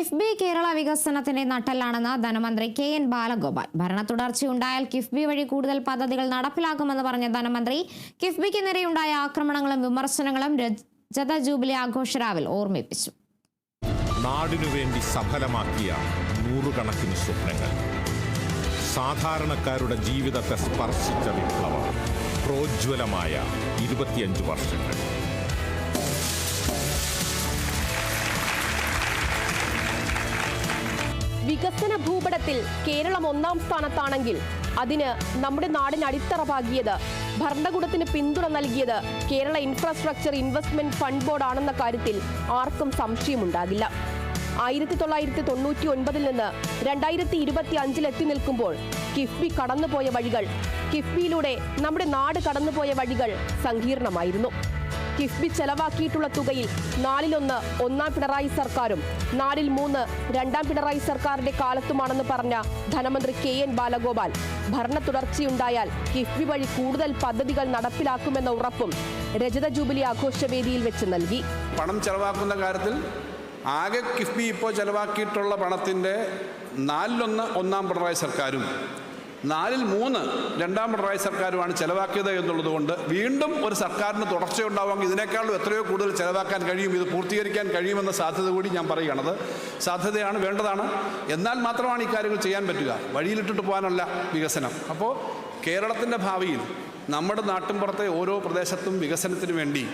കിഫ്ബി കേരള വികസനത്തിന്റെ നട്ടല്ലാണെന്ന് ധനമന്ത്രി K N Balagopal. ഭരണ തുടർച്ചയുണ്ടായാൽ കിഫ്ബി വഴി കൂടുതൽ പദ്ധതികൾ നടപ്പിലാക്കുമെന്ന് പറഞ്ഞ ധനമന്ത്രി കിഫ്ബിക്ക് നേരെയുണ്ടായ ആക്രമണങ്ങളും വിമർശനങ്ങളും രജത ജൂബിലി ആഘോഷരാവിൽ ഓർമ്മിപ്പിച്ചു. നാടിനു വേണ്ടി സഫലമാക്കിയ നൂറുകണക്കിന് സ്വപ്നങ്ങൾ. സാധാരണക്കാരുടെ ജീവിതത്തെ സ്പർശിച്ച വിപ്ലവം. പ്രോജ്വലമായ ഇരുപത്തിയഞ്ച് വർഷങ്ങൾ. വികസന ഭൂപടത്തിൽ കേരളം ഒന്നാം സ്ഥാനത്താണെങ്കിൽ അതിന് നമ്മുടെ നാടിന് അടിത്തറ പാകിയത് ഭരണകൂടത്തിന് പിന്തുണ നൽകിയത് Kerala infrastructure investment fund board ആണെന്ന കാര്യത്തിൽ ആർക്കും സംശയമുണ്ടാകില്ല. ആയിരത്തി തൊള്ളായിരത്തി തൊണ്ണൂറ്റി ഒൻപതിൽ നിന്ന് രണ്ടായിരത്തി ഇരുപത്തി അഞ്ചിൽ എത്തി നിൽക്കുമ്പോൾ കിഫ്ബി കടന്നുപോയ വഴികൾ കിഫ്ബിയിലൂടെ നമ്മുടെ നാട് കടന്നുപോയ വഴികൾ സങ്കീർണമായിരുന്നു. കിഫ്ബി ചെലവാക്കിയിട്ടുള്ള തുകയിൽ നാലിലൊന്ന് ഒന്നാം പിണറായി സർക്കാരും നാലിൽ മൂന്ന് രണ്ടാം പിണറായി സർക്കാരിന്റെ കാലത്തുമാണെന്ന് പറഞ്ഞ ധനമന്ത്രി കെ എൻ ബാലഗോപാൽ. ഭരണ തുടർച്ചയുണ്ടായാൽ കിഫ്ബി വഴി കൂടുതൽ പദ്ധതികൾ നടപ്പിലാക്കുമെന്ന ഉറപ്പും രജത ജൂബിലി ആഘോഷവേദിയിൽ വെച്ച് നൽകി. പണം ചെലവാക്കുന്ന കാര്യത്തിൽ ആകെ കിഫ്ബി ഇപ്പോൾ ചെലവാക്കിയിട്ടുള്ള പണത്തിന്റെ നാലിലൊന്ന് ഒന്നാം പിണറായി സർക്കാരും നാലിൽ മൂന്ന് രണ്ടാം പിണറായി സർക്കാരുമാണ് ചെലവാക്കിയത് എന്നുള്ളതുകൊണ്ട് വീണ്ടും ഒരു സർക്കാരിന് തുടർച്ചയുണ്ടാവുമെങ്കിൽ ഇതിനേക്കാളും എത്രയോ കൂടുതൽ ചെലവാക്കാൻ കഴിയും ഇത് പൂർത്തീകരിക്കാൻ കഴിയുമെന്ന സാധ്യത കൂടി ഞാൻ പറയുകയാണത്. സാധ്യതയാണ് വേണ്ടതാണ്. എന്നാൽ മാത്രമാണ് ഈ കാര്യങ്ങൾ ചെയ്യാൻ പറ്റുക. വഴിയിലിട്ടിട്ട് പോകാനല്ല വികസനം. അപ്പോൾ കേരളത്തിന്റെ ഭാവിയിൽ നമ്മുടെ നാട്ടിൻപുറത്തെ ഓരോ പ്രദേശത്തും വികസനത്തിന് വേണ്ടി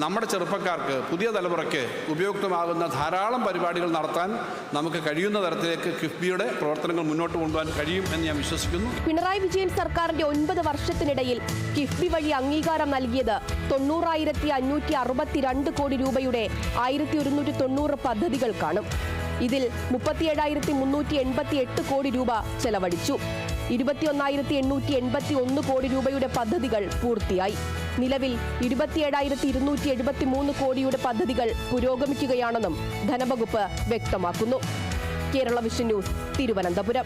നമ്മുടെ ചെറുപ്പക്കാർക്ക് പുതിയ തലമുറയ്ക്ക് ഉപയുക്തമാകുന്ന ധാരാളം പരിപാടികൾ നടത്താൻ നമുക്ക് കഴിയുന്ന തരത്തിലേക്ക് കിഫ്ബിയുടെ പ്രവർത്തനങ്ങൾ മുന്നോട്ട് കൊണ്ടുപോകാൻ കഴിയും എന്ന് ഞാൻ വിശ്വസിക്കുന്നു. പിണറായി വിജയൻ സർക്കാരിന്റെ ഒൻപത് വർഷത്തിനിടയിൽ കിഫ്ബി വഴി അംഗീകാരം നൽകിയത് തൊണ്ണൂറായിരത്തി അഞ്ഞൂറ്റി അറുപത്തിരണ്ട് കോടി രൂപയുടെ ആയിരത്തി ഒരുന്നൂറ്റി തൊണ്ണൂറ് പദ്ധതികൾക്കാണ് ഇതിൽ മുപ്പത്തിയേഴായിരത്തി മുന്നൂറ്റി എൺപത്തി എട്ട് കോടി രൂപ ചെലവഴിച്ചു. ഇരുപത്തിയൊന്നായിരത്തി എണ്ണൂറ്റി എൺപത്തി ഒന്ന് കോടി രൂപയുടെ പദ്ധതികൾ പൂർത്തിയായി. നിലവിൽ ഇരുപത്തിയേഴായിരത്തി ഇരുന്നൂറ്റി എഴുപത്തി മൂന്ന് കോടിയുടെ പദ്ധതികൾ പുരോഗമിക്കുകയാണെന്നും ധനവകുപ്പ് വ്യക്തമാക്കുന്നു. Kerala vision news Thiruvananthapuram.